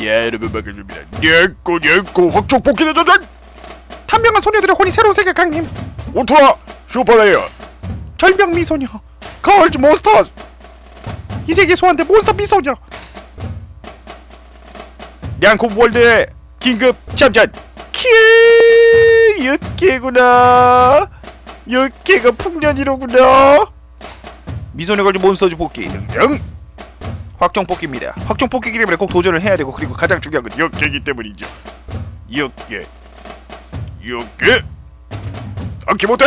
예 여러분 반갑습니다 예꼬 예꼬 확촉 복귀 대전전 단명한 소녀들의 혼이 새로운 세계 강림. 울트라 슈퍼레이어. 절명 미소녀. 걸즈 몬스터즈. 이 세계 소환된 몬스터 미소녀. 양코 월드의 긴급 참전. 키 육개구나. 육개가 풍년이로구나. 미소녀 걸즈 몬스터즈 복귀. 등등 확정 뽑기입니다. 확정 뽑기기 때문에 꼭 도전을 해야 되고 그리고 가장 중요한 건 역계이기 때문이죠. 역계. 역계. 안기 못해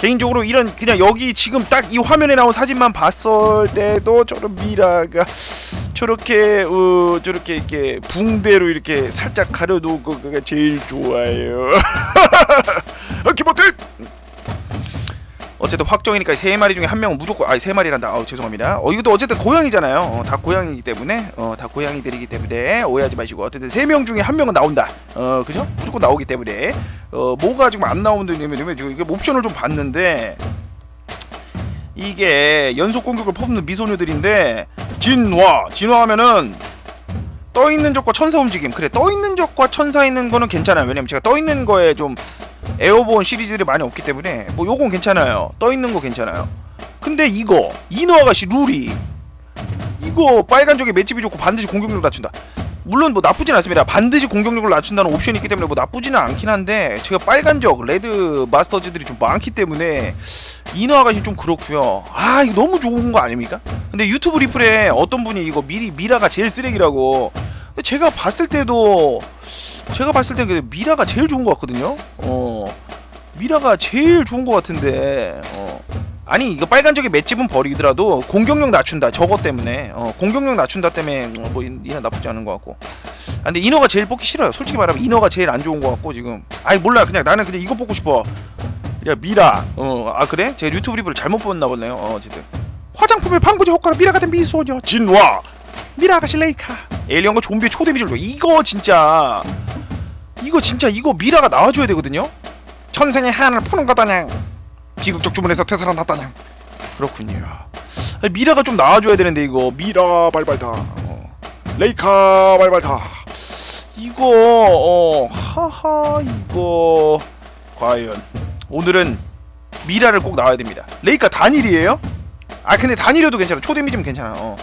개인적으로 이런 그냥 여기 지금 딱 이 화면에 나온 사진만 봤을 때도 저런 미라가 저렇게 어 저렇게 이렇게 붕대로 이렇게 살짝 가려놓은 거가 제일 좋아요. 안기 못해 어쨌든 확정이니까 세 마리 중에 한 명은 무조건 아세 마리란다. 아 죄송합니다. 어 이것도 어쨌든 고양이잖아요. 어, 다 고양이기 때문에 어 다 고양이들이기 때문에 오해하지 마시고 어쨌든 세 명 중에 한 명은 나온다. 어 그죠? 무조건 나오기 때문에 어 뭐가 지금 안 나오는냐면 지금 이게 옵션을 좀 봤는데 이게 연속 공격을 퍼붓는 미소녀들인데 진화 진화하면은 떠 있는 적과 천사 움직임 그래 떠 있는 적과 천사 있는 거는 괜찮아요. 왜냐면 제가 떠 있는 거에 좀 에어본 시리즈들이 많이 없기 때문에 뭐 요건 괜찮아요. 떠 있는 거 괜찮아요. 근데 이거 이노 아가씨 룰이 이거 빨간 쪽에 맷집이 좋고 반드시 공격력을 낮춘다. 물론 뭐 나쁘진 않습니다. 반드시 공격력을 낮춘다는 옵션이 있기 때문에 뭐 나쁘지는 않긴 한데 제가 빨간 적 레드 마스터즈들이 좀 많기 때문에 이노 아가씨 좀 그렇고요. 아 이거 너무 좋은 거 아닙니까? 근데 유튜브 리플에 어떤 분이 이거 미리 미라가 제일 쓰레기라고. 제가 봤을 때도 제가 봤을 때그 미라가 제일 좋은 것 같거든요. 어 미라가 제일 좋은 것 같은데 어 아니 이거 빨간적인 맷집은 버리더라도 공격력 낮춘다 저거 때문에 어 공격력 낮춘다 때문에 어, 뭐 이- 이나 나쁘지 않은 것 같고. 아, 근데 이너가 제일 뽑기 싫어요. 솔직히 말하면 이너가 제일 안 좋은 것 같고 지금. 아이 몰라 그냥 나는 그냥 이거 뽑고 싶어. 야 미라. 어 아 그래? 제가 유튜브 리뷰를 잘못 봤나 보네요. 어 어쨌든 화장품의 방부제 효과로 미라가 된 미소녀 진화. 미라 아가씨 레이카 에일리언과 좀비 초데미줄로 이거 진짜 이거 진짜 이거 미라가 나와줘야 되거든요. 천생의 한을 푸는 거다냥 비극적 주문에서 퇴사한다다냥 그렇군요. 아니, 미라가 좀 나와줘야 되는데 이거 미라 발발다. 어. 레이카 발발다. 이거 어 하하 이거 과연 오늘은 미라를 꼭 나와야 됩니다. 레이카 단일이에요? 아 근데 단일이어도 괜찮아. 초데미지면 괜찮아. 어.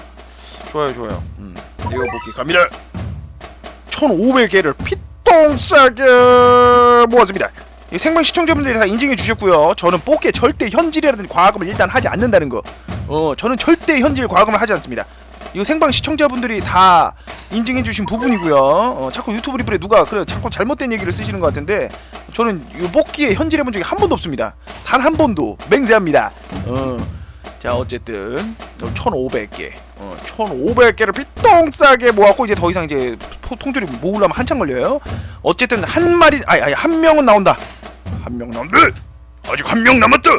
좋아요 좋아요. 음. 이거 볼게 갑니다. 1,500개를 피똥 싸게 모았습니다. 이 생방 시청자분들이 다 인증해 주셨고요. 저는 뽑기에 절대 현질이라든지 과금을 일단 하지 않는다는 거. 어, 저는 절대 현질 과금을 하지 않습니다. 이거 생방 시청자분들이 다 인증해 주신 부분이고요. 어, 자꾸 유튜브 리플에 누가 그래 자꾸 잘못된 얘기를 쓰시는 것 같은데 저는 이 뽑기에 현질해 본 적이 한 번도 없습니다. 단 한 번도 맹세합니다. 어. 자 어쨌든 1,500개, 어, 1,500개를 피똥싸게 모았고 이제 더 이상 이제 포- 통조림 모으려면 한참 걸려요. 어쨌든 한 마리, 아니 아니 한 명은 나온다. 한명 남았. 아직 한 명 남았다.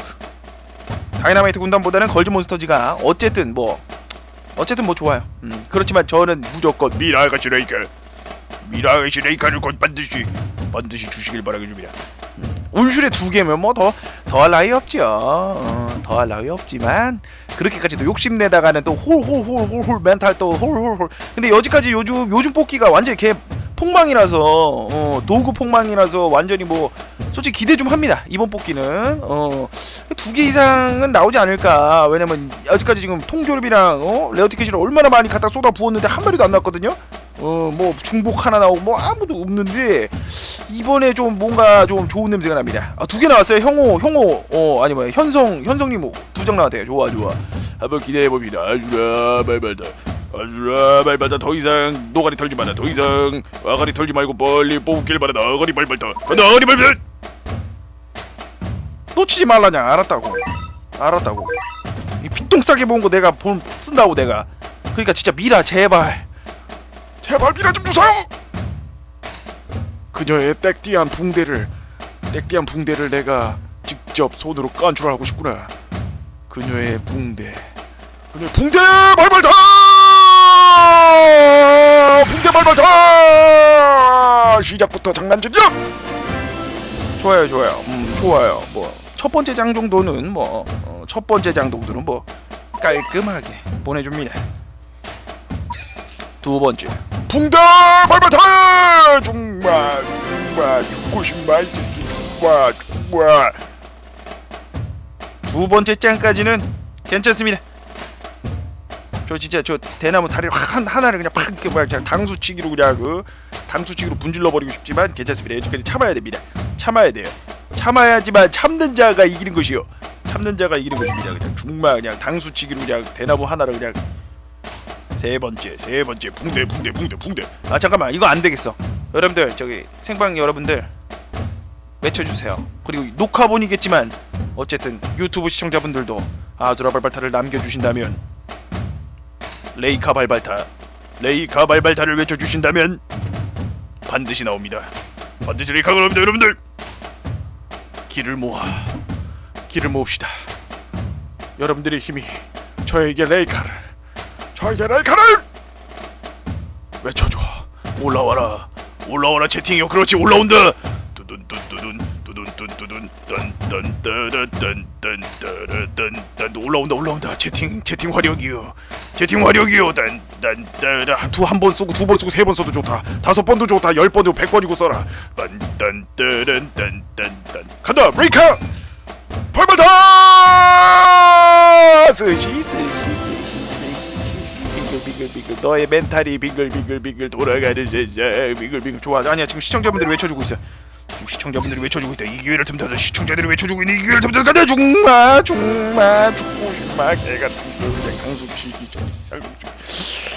다이나마이트 군단보다는 걸즈 몬스터즈가 어쨌든 뭐 어쨌든 뭐 좋아요. 음, 그렇지만 저는 무조건 미라가 시 레이카, 미라가시 레이카를 곧 반드시 반드시 주시길 바라겠습니다. 운슈레 두 개면 뭐 더 더할 나위 없죠. 어, 더할 나위 없지만 그렇게까지 또 욕심내다가는 또 홀 홀 홀 홀 홀 멘탈 또 홀 홀 홀. 근데 여지까지 요즘 요즘 뽑기가 완전히 개 폭망이라서 어, 도구 폭망이라서 완전히 뭐 솔직히 기대 좀 합니다. 이번 뽑기는 어, 두 개 이상은 나오지 않을까. 왜냐면 아직까지 지금 통조립이랑 어, 레어 티켓을 얼마나 많이 갖다 쏟아 부었는데 한 마리도 안 나왔거든요. 어, 뭐 중복 하나 나오고 뭐 아무도 없는데 이번에 좀 뭔가 좀 좋은 냄새가 납니다. 아, 두 개 나왔어요. 형호, 형호, 어, 아니 뭐야, 현성, 현성님 두장 나왔대요. 좋아, 좋아. 한번 기대해 봅니다. 아주라 말발다. 아주라 말발다. 더 이상 노가리 털지 마라. 더 이상 아가리 털지 말고 빨리 뽑길 바라다. 아가리 말발다. 아가리 말발. 놓치지 말라냐. 알았다고. 알았다고. 이 피똥 싸게 모은 거 내가 본 쓴다고 내가. 그러니까 진짜 미라 제발. 제발 미라 좀 주세요. 그녀의 땡띠한 붕대를 땡띠한 붕대를 내가 직접 손으로 깐출하고 싶구나. 그녀의 붕대. 그녀의 붕대 발발타! 붕대 발발타! 시작부터 장난질이야! 좋아요, 좋아요. 음, 좋아요. 뭐 첫 번째 장 정도는 뭐 첫 번째 장 정도는 뭐 깔끔하게 보내줍니다. 두 번째 붕대 발발타 정말 정말 죽고 싶마 이 새끼 정말 정말 두 번째 짱까지는 괜찮습니다 저 진짜 저 대나무 다리 한 하나를 그냥 팍 이렇게 뭐야 그냥 당수치기로 그냥 그 당수치기로 분질러 버리고 싶지만 괜찮습니다. 여기까지 참아야 됩니다. 참아야 돼요. 참아야지만 참는 자가 이기는 것이요. 참는 자가 이기는 것입니다 그냥 정말 그냥 당수치기로 그냥 대나무 하나를 그냥 세 번째 세 번째 붕대 붕대 붕대 붕대. 아 잠깐만. 이거 안 되겠어. 여러분들 저기 생방 여러분들 외쳐주세요. 그리고 녹화본이겠지만 어쨌든 유튜브 시청자분들도 아주라 발발타를 남겨주신다면 레이카 발발타 레이카 발발타를 외쳐주신다면 반드시 나옵니다. 반드시 레이카가 나옵니다 여러분들. 길을 모아 길을 모읍시다. 여러분들의 힘이 저에게 레이카를 저에게 레이카를 외쳐줘. 올라와라 올라와라 채팅이요. 그렇지 올라온다 딴딴따라딴딴따라딴딴 올라온다 올라온다 채팅 채팅 화력이요 채팅 화력이요 딴딴따라 두한 번 쓰고 두번 쓰고 세번 써도 좋다 다섯 번도 좋다 열 번도 백 번이고 써라 딴딴따란딴딴딴 간다 레이카 발발다 스시 스시 스시 빙글빙글빙글 너의 멘탈이 빙글빙글빙글 돌아가는 세상 빙글빙글 좋아 아니야 지금 시청자분들이 외쳐주고 있어 시청자분들이 외쳐주고 있다. 이 기회를 틈타서 시청자들이 외쳐주고 있는 이 기회를 틈타서 간다 죽마 죽마 죽고 싶마 개같은 거 그냥 강숙시기 전 강숙시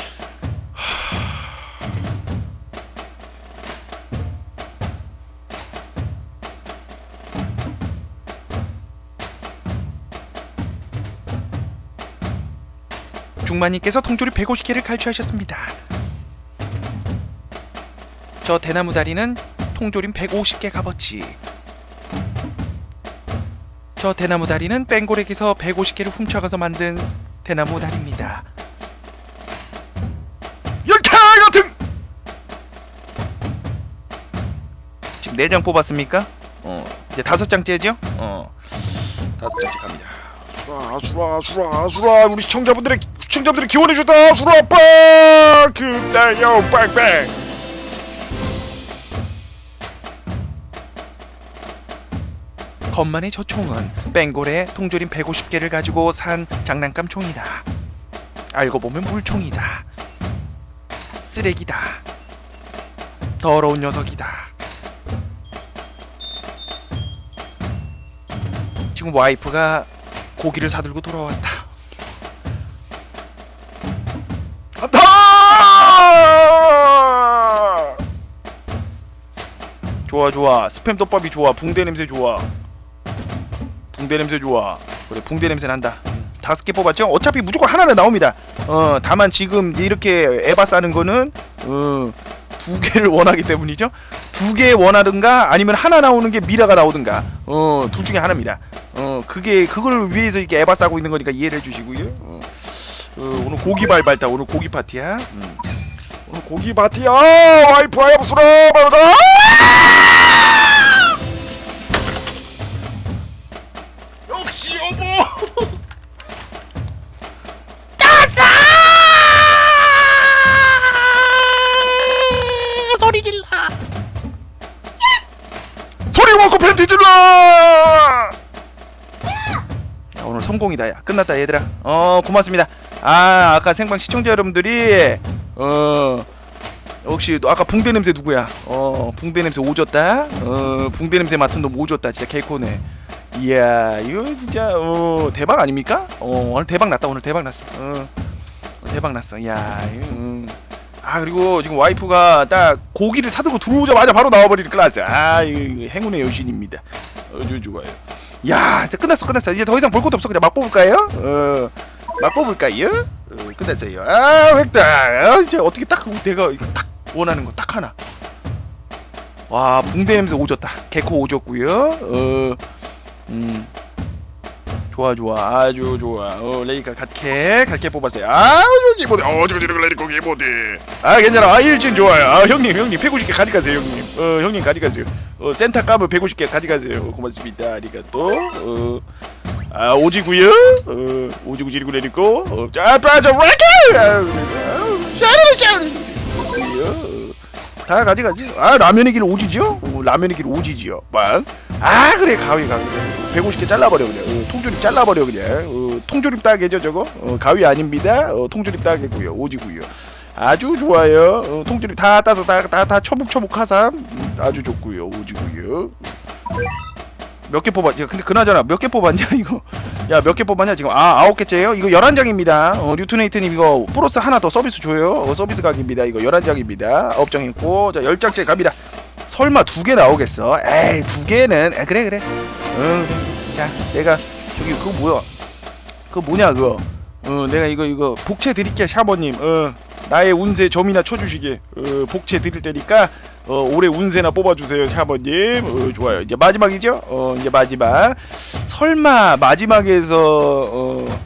중마님께서 통조리 150개를 갈취하셨습니다. 저 대나무 다리는 통조림 150개 값어치. 저 대나무 다리는 뺑고렉에서 150개를 훔쳐가서 만든 대나무 다리입니다. 열타 같은! 지금 4장 뽑았습니까? 어 이제 다섯 장째죠? 어 다섯 장째 갑니다. 수라 수라 수라 수라 우리 시청자분들의 시청자분들이 기원해줬다 수라 빵 그다요 빵빵 건만의 저 총은 뺑골에 통조림 150개를 가지고 산 장난감 총이다. 알고 보면 물총이다. 쓰레기다. 더러운 녀석이다. 지금 와이프가 고기를 사들고 돌아왔다. 좋아 좋아 스팸 떡밥이 좋아 붕대 냄새 좋아 붕대 냄새 좋아. 그래 붕대 냄새 난다. 다섯 개 뽑았죠? 어차피 무조건 하나는 나옵니다. 어 다만 지금 이렇게 에바 싸는 거는 어 두 개를 원하기 때문이죠? 두 개 원하든가 아니면 하나 나오는 게 미라가 나오든가. 어둘 중에 하나입니다. 어 그게 그걸 위해서 이렇게 에바 싸고 있는 거니까 이해를 해주시고요. 어, 어, 오늘 고기 발발다. 오늘 고기 파티야. 음. 오늘 고기 파티야. 와이프 하야부스라 바로다 야, 오늘 성공이다. 야 끝났다 얘들아. 어 고맙습니다. 아 아까 생방 시청자 여러분들이 어 역시 너 아까 붕대 냄새 누구야? 어 붕대 냄새 오졌다? 어 붕대 냄새 맡은 놈 오졌다 진짜 개코네 이야 이거 진짜 어 대박 아닙니까? 어 오늘 대박 났다 오늘 대박 났어. 어 대박 났어. 야 이거, 음. 아 그리고 지금 와이프가 딱 고기를 사들고 들어오자마자 바로 나와버리는 클라스. 아 행운의 여신입니다. 아주 좋아요. 야 이제 끝났어 끝났어. 이제 더 이상 볼 것도 없어. 그냥 막 뽑을까요? 어막 뽑을까요? 어, 끝났어요. 아 획득. 아, 이제 어떻게 딱 내가 딱 원하는 거 딱 하나. 와 붕대 냄새 오졌다. 개코 오졌고요. 어음 좋아 좋아. 아주 좋아. 어 레이카 갓캐 갓캐 뽑았어요. 아 여기 모드 어 저거 저거 레이코 기모드 아 괜찮아. 아 1진 좋아요. 아 형님 형님 150개 가져가세요 형님. 어 형님 가져가세요. 어 센터 까면 150개 가져가세요. 고맙습니다. 아리가또. 어아 오지구요? 어 오지구 지리구 레리코. 어자 빠져 레이카! 샤르르 샤르르. 다 가져가지 아 라면의 길 오지죠 어, 라면의 길 오지지요. 빵 아 그래 가위 가위. 150개 잘라버려 그냥. 어, 통조림 잘라버려 그냥. 어, 통조림 따개죠 저거? 어, 가위 아닙니다. 어, 통조림 따개고요 오지고요. 아주 좋아요. 어, 통조림 다 따서 다다 다 처묵처묵 하삼. 음, 아주 좋고요 오지고요. 몇 개 뽑았지 근데 그나저나 몇 개 뽑았냐 이거? 야 몇 개 뽑았냐 지금? 아 아홉 개째요? 이거 11장입니다. 어, 뉴트네이트님 이거 플러스 하나 더 서비스 줘요. 어, 서비스 각입니다. 이거 11장입니다. 업정했고 자 10장째 갑니다 설마 두 개 나오겠어? 에이 두 개는. 에, 그래 그래. 응. 그래. 자 내가 저기 그거 뭐야? 그거 뭐냐 그거? 어 내가 이거 이거 복채 드릴게 샤머님. 어 나의 운세 점이나 쳐주시게. 어 복채 드릴 테니까 어 올해 운세나 뽑아주세요 샤머님. 어 좋아요. 이제 마지막이죠? 어 이제 마지막. 설마 마지막에서 어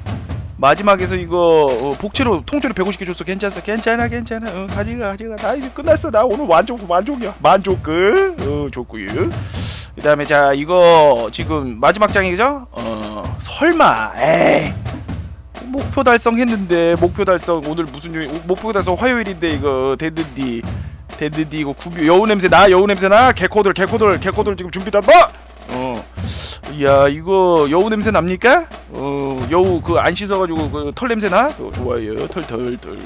마지막에서 이거 어, 복채로 통째로 150개 줬어. 괜찮어. 괜찮아 괜찮아. 어, 가지가 가지가. 나 이제 끝났어. 나 오늘 만족 만족이야. 만족 끝어 좋고요. 그 다음에 자 이거 지금 마지막 장이죠? 어 설마 에이. 목표 달성했는데 목표 달성 오늘 무슨 요일 목표 달성 화요일인데 이거 됐는디 됐는디 이거 구비 여우 냄새 나 여우 냄새 나? 개코들 개코들 개코들 지금 준비된다 어 이야 이거 여우 냄새 납니까 어 여우 그 안 씻어가지고 그 털 냄새 나 어, 좋아요 털털 털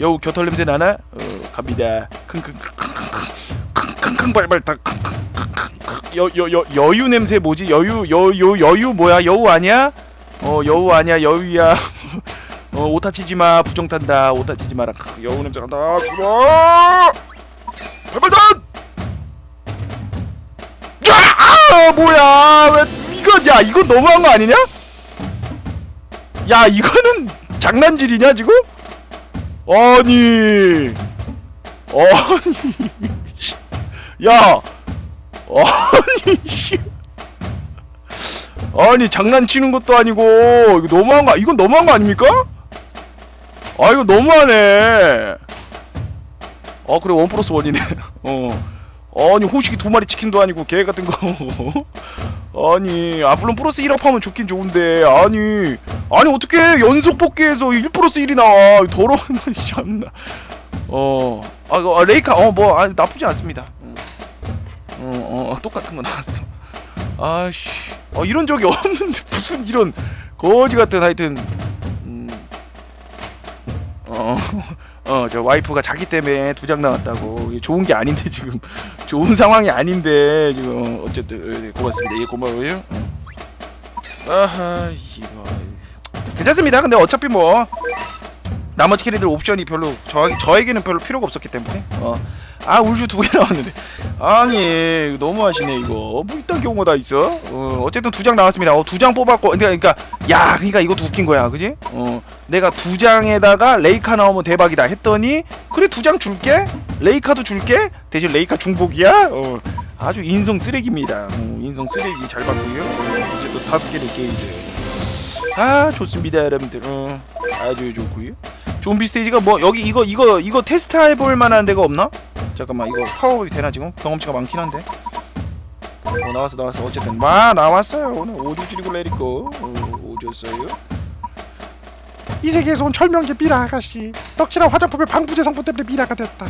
여우 겨털 냄새 나나 어 갑니다 킁킁킁킁킁킁킁 발발 다 여여여 여유 냄새 뭐지 여유 여유 여유 뭐야 여우 아니야 어 여우 아니야 여우야 어 오타 치지 마 부정 탄다 오타 치지 마라 크, 여우 냄새 난다 야 아, 뭐야 왜 이거 야 이거 너무한 거 아니냐 야 이거는 장난질이냐 지금 아니 아니 야 아니 씨. 아니 장난치는 것도 아니고 이거 너무한 거 이건 너무한 거 아닙니까? 아 이거 너무하네. 어 그래 원 플러스 원이네. 어 아니 호식이 두 마리 치킨도 아니고 개 같은 거. 아니 아 물론 플러스 1업 하면 좋긴 좋은데 아니 아니 어떻게 연속 뽑기에서 1 플러스 1이 나와 더러운 거 참나. 어아 어, 레이카 어뭐 아, 나쁘지 않습니다. 어, 어 똑같은 거 나왔어. 아씨, 어 이런 적이 없는데 무슨 이런 거지 같은 하여튼, 음, 어, 어, 저 와이프가 자기 때문에 두 장 나왔다고 이게 좋은 게 아닌데 지금 좋은 상황이 아닌데 지금 어쨌든 네, 고맙습니다. 예, 고마워요. 어. 아하 이거 괜찮습니다. 근데 어차피 뭐 나머지 캐리들 옵션이 별로 저 저에게는 별로 필요가 없었기 때문에. 어. 아 울주 두 개 나왔는데. 아니 너무 하시네 이거. 뭐 이딴 경우가 다 있어? 어 어쨌든 두 장 나왔습니다. 어 두 장 뽑았고 그러니까 그러니까 야 그러니까 이것도 웃긴 거야 그지? 어 내가 두 장에다가 레이카 나오면 대박이다 했더니 그래 두 장 줄게? 레이카도 줄게? 대신 레이카 중복이야? 어 아주 인성 쓰레기입니다. 어, 인성 쓰레기 잘 봤고요. 어, 어쨌든 다섯 개를 게이드 아 좋습니다 여러분들. 어, 아주 좋고요 좀비 스테이지가 뭐 여기 이거 이거 이거 테스트 해볼 만한 데가 없나? 잠깐만 이거 파워업이 되나 지금? 경험치가 많긴 한데. 어 나왔어 나왔어. 어쨌든. 와 나왔어요. 오늘 오죽지리고 내리고 어, 오졌어요. 이 세계에서 온 철명계 미라 아가씨. 떡칠한 화장품의 방부제 성분 때문에 미라가 됐다.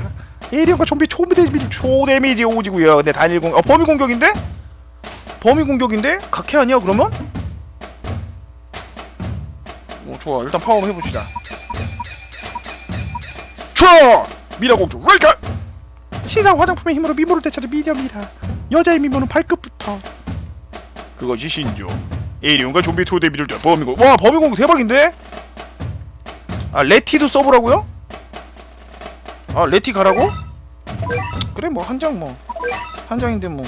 에이리언과 좀비 초미 데미지 초 데미지 오지고요. 근데 단일 공격 어 범위 공격인데? 범위 공격인데? 각해 아니야 그러면? 어 좋아. 일단 파워업 해봅시다 좋아 미라공주 레이카 신상 화장품의 힘으로 미모를 되찾은 미녀 미라 여자의 미모는 발끝부터. 그것이 신조. 에이리온과 좀비 투 데뷔를 자 범위공. 와 범위공 대박인데? 아 레티도 써보라고요? 아 레티 가라고? 그래 뭐 한 장 뭐. 한 장인데 뭐.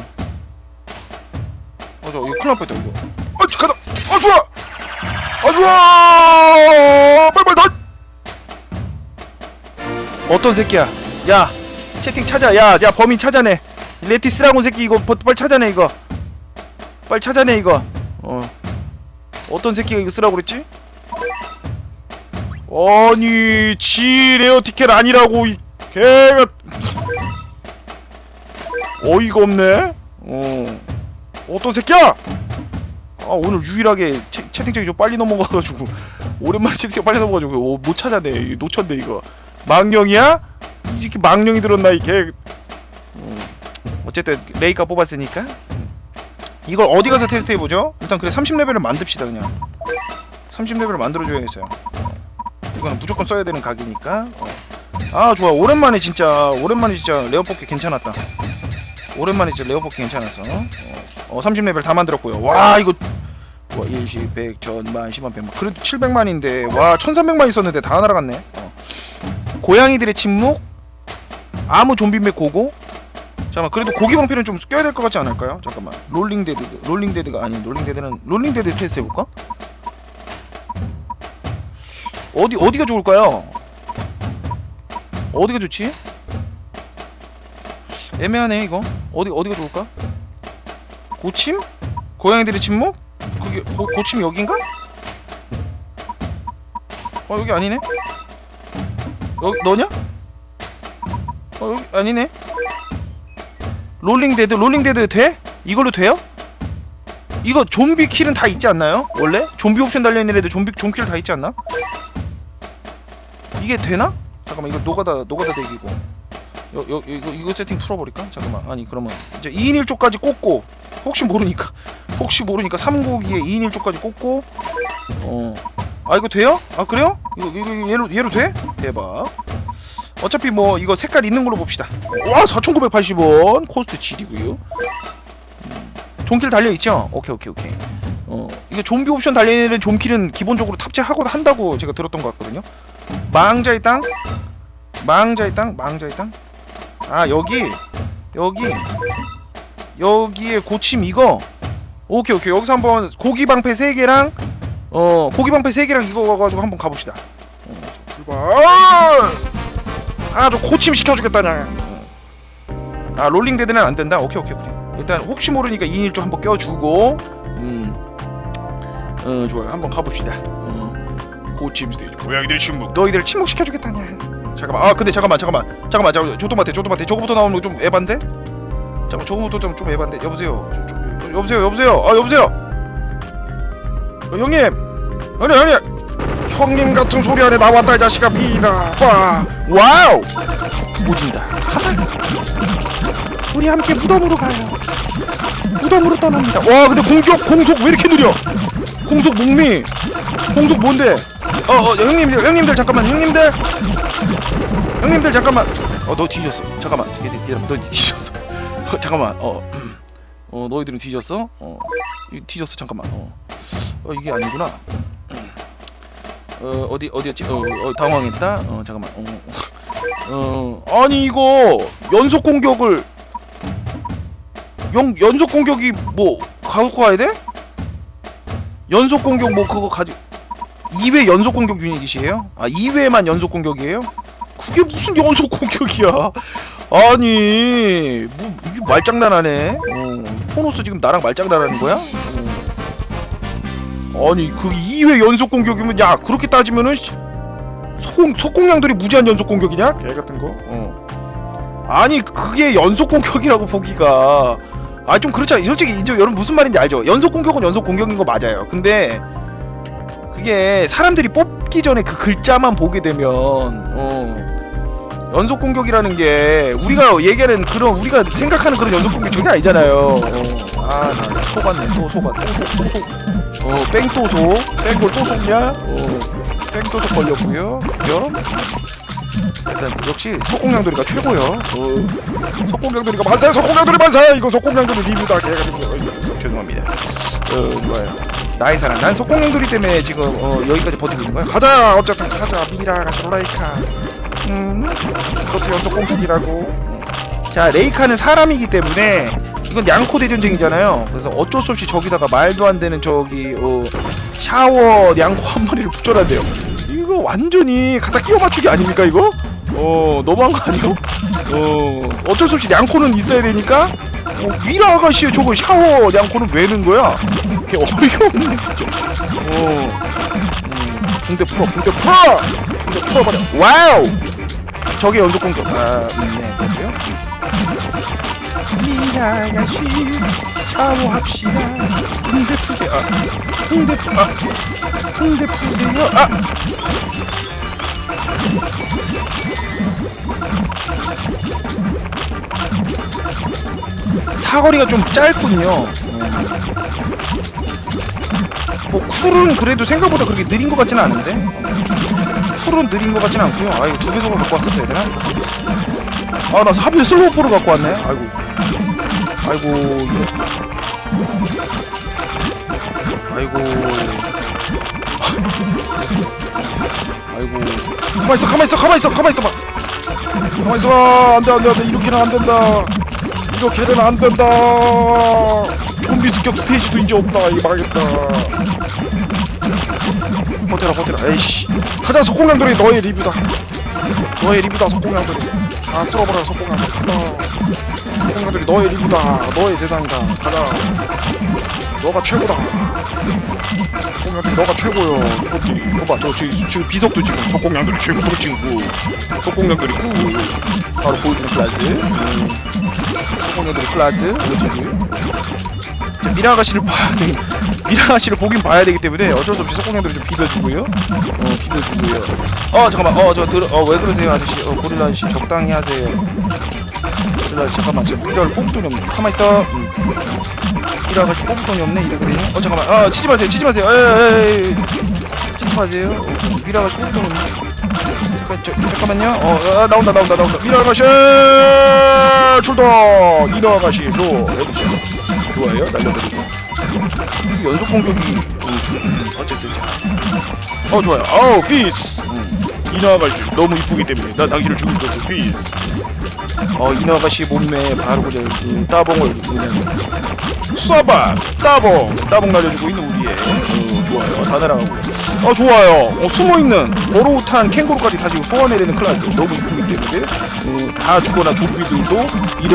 어저 이거 큰일 날 뻔했다 이거. 어 잠깐만 아 좋아! 아 좋아! 빨리빨리 나 어떤 새끼야? 야 채팅 찾아. 야 야 범인 찾아내. 레티 쓰라고 새끼 이거 버- 빨리 찾아내 이거. 빨리 찾아내 이거. 어. 어떤 새끼가 이거 쓰라고 그랬지? 아니 지 레어 티켓 아니라고 이 개가 어이가 없네. 어. 어떤 새끼야? 아 오늘 유일하게 채, 채팅창이 좀 빨리 넘어가가지고 오랜만에 채팅창 빨리 넘어가지고 오, 못 찾아내. 놓쳤네 이거 망령이야? 이렇게 망령이 들었나 이개 음, 어쨌든 레이카 뽑았으니까. 이걸 어디 가서 테스트 해보죠? 일단 그래 30레벨을 만듭시다 그냥. 30레벨을 만들어줘야겠어요. 이거는 무조건 써야 되는 각이니까. 어. 아 좋아. 오랜만에 진짜 오랜만에 진짜 레어 뽑기 괜찮았다. 오랜만에 진짜 레어 뽑기 괜찮았어. 어, 어 30레벨 다 만들었고요. 와 이거. 와 일십 백 천만 십만 백만. 그래도 700만인데. 와 1300만 있었는데 다 날아갔네. 어. 고양이들의 침묵 아무 좀비맥 고고 잠깐만 그래도 고기 방패는 좀 껴야 될 것 같지 않을까요? 잠깐만 롤링 데드 롤링 데드가 아니 롤링 데드는 롤링 데드 테스트 해볼까? 어디 어디가 좋을까요? 어디가 좋지? 애매하네 이거 어디 어디가 좋을까? 고침? 고양이들의 침묵? 그게 고, 고침 여긴가? 어 여기 아니네? 여기 너냐? 어 여기 아니네? 롤링 데드 롤링 데드 돼? 이걸로 돼요? 이거 좀비 킬은 다 있지 않나요? 원래? 좀비 옵션 달려있는 애들 좀비 좀킬 다 있지 않나? 이게 되나? 잠깐만 이거 노가다 노가다 대기고 여, 여, 이거 이거 세팅 풀어버릴까? 잠깐만 아니 그러면 이제 2인 1조까지 꽂고 혹시 모르니까 혹시 모르니까 3고기에 2인 1조까지 꽂고 어 아 이거 돼요? 아 그래요? 이거 이거 얘로 얘로 돼? 대박. 어차피 뭐 이거 색깔 있는 걸로 봅시다. 와 4,980원 코스트 질이고요. 음, 종킬 달려 있죠? 오케이 오케이 오케이. 어 이게 좀비 옵션 달려있는 좀킬은 기본적으로 탑재하고 한다고 제가 들었던 것 같거든요. 망자의 땅? 망자의 땅? 망자의 땅 아 여기 여기 여기에 고침 이거? 오케이 오케이. 여기서 한번 고기 방패 3개랑 어 고기 방패 3개랑 이거 가지고 한번 가봅시다. 어, 출발 아주 고침 시켜주겠다냐. 아 롤링 데드는 안 된다? 오케이 오케이 오케이. 일단 혹시 모르니까 2인 1조 한번 껴주고. 음 어 좋아요. 한번 가봅시다. 음. 고침 스테이지. 고양이들 침묵. 너희들 침묵 시켜주겠다냐. 잠깐만. 아 근데 잠깐만 잠깐만. 잠깐만 잠깐만. 조토마테 조토마테. 저거부터 나오는 거 좀 에반데? 잠깐 저거부터 좀, 좀 에반데? 여보세요. 저, 저, 여- 여보세요 여보세요? 아 여보세요? 어, 형님! 형님 형님 형님 같은 소리 안에 나왔다 이 자식아. 미나 와 와우! 오진다. 우리 함께 무덤으로 가요. 무덤으로 떠납니다. 와 근데 공속 공속 왜 이렇게 느려? 공속 목미. 공속 뭔데? 어, 어 형님들 형님들 잠깐만 형님들. 형님들 잠깐만. 어 너 뒤졌어. 잠깐만. 얘들 얘들 너 뒤졌어 어, 잠깐만. 어, 음. 어 너희들은 뒤졌어? 어. 이- 뒤졌어. 잠깐만. 어, 어 이게 아니구나 어 어디 어디였지 어, 어 당황했다 어 잠깐만 어, 어 아니 이거 연속 공격을 연 연속 공격이 뭐 가고 가야 돼? 연속 공격 뭐 그거 가지 2회 연속 공격 유닛이에요? 아 2회만 연속 공격이에요? 그게 무슨 연속 공격이야? 아니 뭐 이게 말장난하네. 어, 포노스 지금 나랑 말장난하는 거야? 어. 아니 그 2회 연속 공격이면 야 그렇게 따지면은 씨, 석공 석공량들이 무제한 연속 공격이냐? 개 같은 거. 어. 아니 그게 연속 공격이라고 보기가 아 좀 그렇잖아 솔직히 이제 여러분 무슨 말인지 알죠 연속 공격은 연속 공격인 거 맞아요 근데 그게 사람들이 뽑기 전에 그 글자만 보게 되면 어 연속 공격이라는 게 우리가 얘기하는 그런 우리가 생각하는 그런 연속 공격 전혀 아니잖아요 어. 아나 속았네 또 속았네 또속 어 뺑또소 뺑골 또 속냐 어 뺑또소 걸렸고요. 그죠? 일단 역시 속공량돌이가 최고요. 어 속공량돌이가 만세 속공량돌이 만세 이거 속공량돌이 리뷰다 개가지고. 어, 죄송합니다. 어 좋아요 나의 사랑. 난 속공룡돌이 때문에 지금 어, 여기까지 버티고 있는 거야. 가자! 어쨌든 가자. 미라가 솔라이카. 음 그것도 연속 공격이라고. 자 레이카는 사람이기 때문에 이건 양코 대전쟁이잖아요 그래서 어쩔 수 없이 저기다가 말도 안 되는 저기 어, 샤워 양코 한 마리를 붙여놨대요 이거 완전히 갖다 끼워 맞추기 아닙니까 이거? 어 너무한 거 아니에요? 어 어쩔 수 없이 양코는 있어야 되니까 어, 미라 아가씨 저거 샤워 양코는 왜 넣은 거야? 이게 어이가 없네 진짜. 어. 음, 붕대 풀어, 붕대 풀어, 붕대 풀어버려. 와우. 저게 연속 공격. 아, 음, 네, 그렇고요. 아가씨 샤워합시다. 붕대 푸세요. 아, 붕대 푸, 아, 붕대 푸세요. 아. 사거리가 좀 짧군요. 음. 뭐 쿨은 그래도 생각보다 그렇게 느린 것 같지는 않은데 쿨은 느린 것 같지는 않고요. 아 이거 두 배속을 갖고 왔었어야 되나? 아나 하필 슬로우포를 갖고 왔네. 아이고 아이고. 아이고 아이고 가만 있어 가만 있어 가만 있어 가만 있어 봐. 가만 있어 안돼 안돼 안돼 이렇게는 안 된다. 이렇게는 안 된다. 좀비 습격 스테이지도 이제 없다. 이거 망했다. 버텨라 버텨라. 에이씨. 가자 석공량돌이 너의 리뷰다. 너의 리뷰다 석공량돌이. 다 쓸어버려. 가자. 석 공량돌이 너의 리뷰다. 너의 세상이다. 가자. 너가 최고다. 석공량돌이 너가 최고요. 이거 봐. 저 지금, 지금 비석도 지금 석공량돌이 최고로 친구. 석공량돌이 구. 바로 보여주는 클라스. 음. 석공량돌이 클라스. 자, 미라 아가씨를 봐야 되 미라 아가씨를 보긴 봐야 되기 때문에 어쩔 수 없이 석공량들을 좀 비벼주고요. 어, 비벼주고요. 어, 잠깐만. 어, 저 들어, 어, 왜 그러세요, 아저씨? 어, 고릴라 아저씨 적당히 하세요. 아저씨 잠깐만. 지금 미라를 뽑을 돈이 없네. 가만 있어. 음. 아가씨 뽑을 돈이 없네. 이러거든요. 어, 잠깐만. 아, 치지 마세요. 치지 마세요. 에이. 치지 마세요. 어, 미라 아가씨 뽑을 돈이 없네. 저, 잠깐만요. 어, 아, 나온다, 나온다, 나온다. 미라 아가씨 출동. 미라 아가씨 쇼. 좋아요. 날려드리고. 연속 공격이 음, 어쨌든 자. 어 좋아요. 아우 피스. 음. 이나 아가씨 너무 이쁘기 때문에 나 당신을 죽일 수 없어 피스. 어 이나 아가씨 몸매 바로 그냥 음, 따봉을 그냥. 쏴봐! 따봉! 따봉 날려주고 있는 우리의. 어, 좋아요. 다 날아가고 어 좋아요. 어, 숨어있는 버로우탄 캥거루까지 다 지금 뽑아내려는 클라스 너무 이쁘기 때문에. 어, 다 죽거나 좀비들도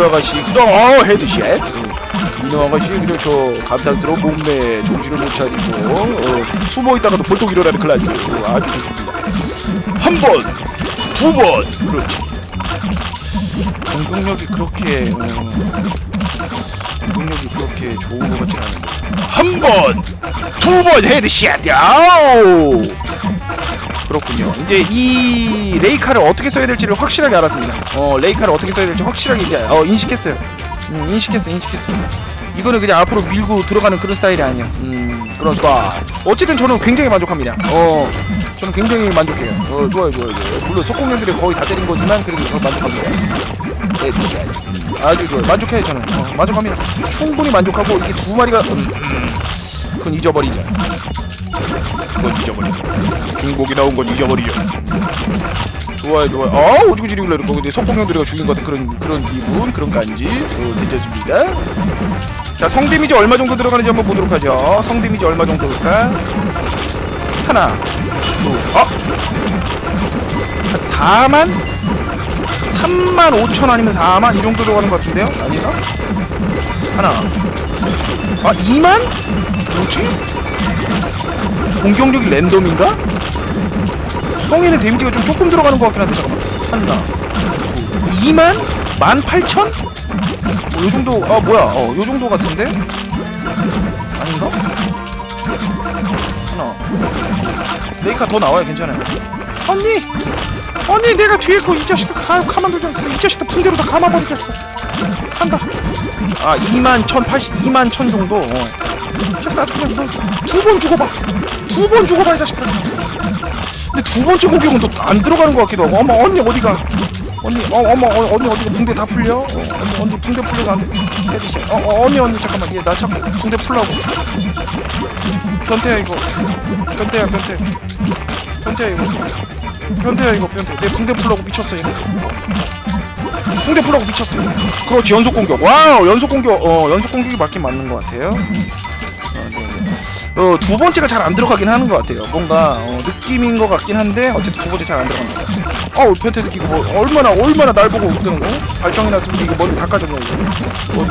아가씨 어 헤드샷. 어, 이너 아가씨 그냥 저 감탄스러운 몸매 정신을 못 차리고 어, 숨어 있다가도 벌떡 일어나는 클라스 어, 아주 좋습니다. 한 번, 두 번, 그렇지. 공격력이 그렇게 어, 공격력이 그렇게 좋은 것 같지 않은데 한 번, 두 번 헤드샷. 야오. 그렇군요. 이제 이 레이카를 어떻게 써야 될지를 확실하게 알았습니다. 어 레이카를 어떻게 써야 될지 확실하게 이제 어 인식했어요. 음, 인식했어, 인식했어. 이거는 그냥 앞으로 밀고 들어가는 그런 스타일이 아니야. 음, 스타. 어쨌든 저는 굉장히 만족합니다. 어, 저는 굉장히 만족해요. 어, 좋아요, 좋아요, 좋아요. 물론 속공년들이 거의 다 때린 거지만 그래도 저 만족합니다. 네, 네. 아주 좋아요. 만족해요, 저는. 어, 만족합니다. 충분히 만족하고 이게 두 마리가 음, 음, 그건 잊어버리죠. 그건 잊어버리죠. 중복이 나온 건 잊어버리죠. 좋아요 좋아요. 아 오지고 지리길래 이러고 근데 석공형들이가 죽인 것 같은 그런 그런 기분 그런感지. 어, 괜찮습니다. 자 성데미지 얼마 정도 들어가는지 한번 보도록 하죠. 성데미지 얼마 정도 일까 하나 둘아 한 4만? 3만 5천 아니면 4만? 이 정도 들어가는 것 같은데요? 아닌가 하나 아 2만? 뭐지? 공격력이 랜덤인가 성에는 데미지가 좀 조금 들어가는 것 같긴 한데 잠깐만. 하나 2만? 18,000? 어, 요 정도 아 뭐야. 어요 정도 같은데? 아닌가? 하나. 레이카 더 나와요 괜찮아요. 언니! 언니 내가 뒤에 거 이 자식들 가, 가만두지 않겠어 이 자식들 붕대로 다 감아버리겠어. 간다. 아 2만 1080 2만 1000 정도. 어. 잠깐 그냥 너두번 죽어봐. 두 번 죽어봐 이 자식들 근데 두 번째 공격은 또 안 들어가는 것 같기도 하고. 어머 언니 어디가? 언니 어 어머 어, 언니 어디가 붕대 다 풀려? 어, 언니 언니 붕대 풀려서 안돼. 해주세요. 어, 어 언니 언니 잠깐만. 얘나 자꾸 붕대 풀라고. 변태야 이거. 변태야 변태. 변태야 이거. 변태야 이거. 변태. 내 붕대 풀라고 미쳤어 얘. 붕대 풀라고 미쳤어 그렇지 연속 공격. 와우 연속 공격. 어 연속 공격이 맞긴 맞는 것 같아요. 어, 네, 네. 어, 두 번째가 잘 안 들어가긴 하는 것 같아요. 뭔가 어, 느낌인 것 같긴 한데 어쨌든 두 번째 잘 안 들어간다. 어우 새끼 이거 뭐 얼마나 얼마나 날 보고 웃는 거? 발정이 났으면 이거 머리 닦아줘 뭐 이거.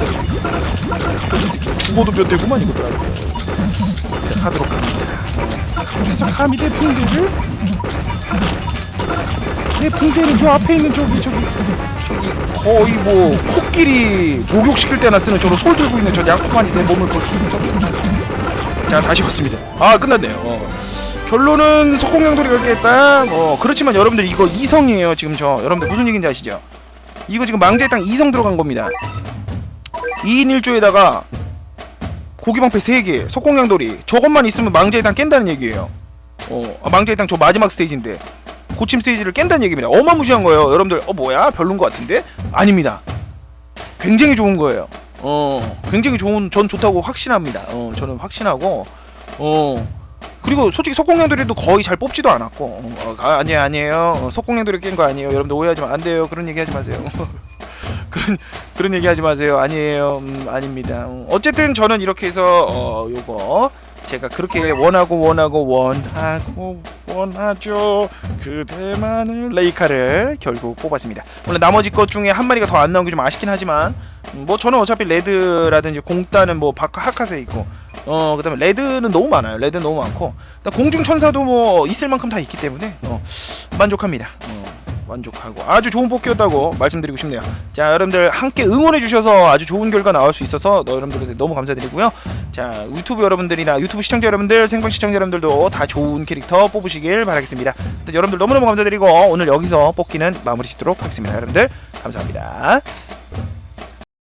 새끼 죽어도 변태구만 이것들 알고. 자, 하도록 합니다. 감히 내 붕대를 내 붕대는 요 앞에 있는 저기 저기 거의 뭐 코끼리 목욕시킬 때나 쓰는 저런 솔 들고 있는 저 양투만이 내 몸을 걸수 있어. 자 다시 봤습니다. 아 끝났네요. 어. 결론은 석공룡돌이가 깼다. 어 그렇지만 여러분들 이거 이성이에요. 지금 저 여러분들 무슨 얘기인지 아시죠? 이거 지금 망자의 땅 이성 들어간 겁니다. 2인 1조에다가 고기방패 3개 석공양돌이 저것만 있으면 망자의 당 깬다는 얘기예요 어 아, 망자의 당저 마지막 스테이지인데 고침 스테이지를 깬다는 얘기입니다 어마무시한 거예요 여러분들 어 뭐야 별론 것 같은데 아닙니다 굉장히 좋은 거예요 어 굉장히 좋은 전 좋다고 확신합니다. 어 저는 확신하고 어 그리고 솔직히 석공양돌이도 거의 잘 뽑지도 않았고 어, 아, 아니에요 아니에요. 어, 석공양돌이 깬 거 아니에요. 여러분들 오해하지 마 안 돼요. 그런 얘기 하지 마세요. 그런 그런 얘기 하지 마세요. 아니에요. 음, 아닙니다. 음, 어쨌든 저는 이렇게 해서 어 요거 제가 그렇게 원하고 원하고 원하고 원하죠. 그대만을 레이카를 결국 뽑았습니다. 물론 나머지 것 중에 한 마리가 더 안 나온 게 좀 아쉽긴 하지만 음, 뭐 저는 어차피 레드라든지 공따는 뭐 바카 하카세 있고 어 그다음에 레드는 너무 많아요. 레드는 너무 많고 공중 천사도 뭐 있을 만큼 다 있기 때문에 어, 만족합니다. 어, 만족하고 아주 좋은 뽑기였다고 말씀드리고 싶네요. 자 여러분들 함께 응원해 주셔서 아주 좋은 결과 나올 수 있어서 너 여러분들한테 너무 감사드리고요. 자 유튜브 여러분들이나 유튜브 시청자 여러분들 생방 시청자 여러분들도 다 좋은 캐릭터 뽑으시길 바라겠습니다. 여러분들 너무너무 감사드리고 오늘 여기서 뽑기는 마무리 짓도록 하겠습니다. 여러분들 감사합니다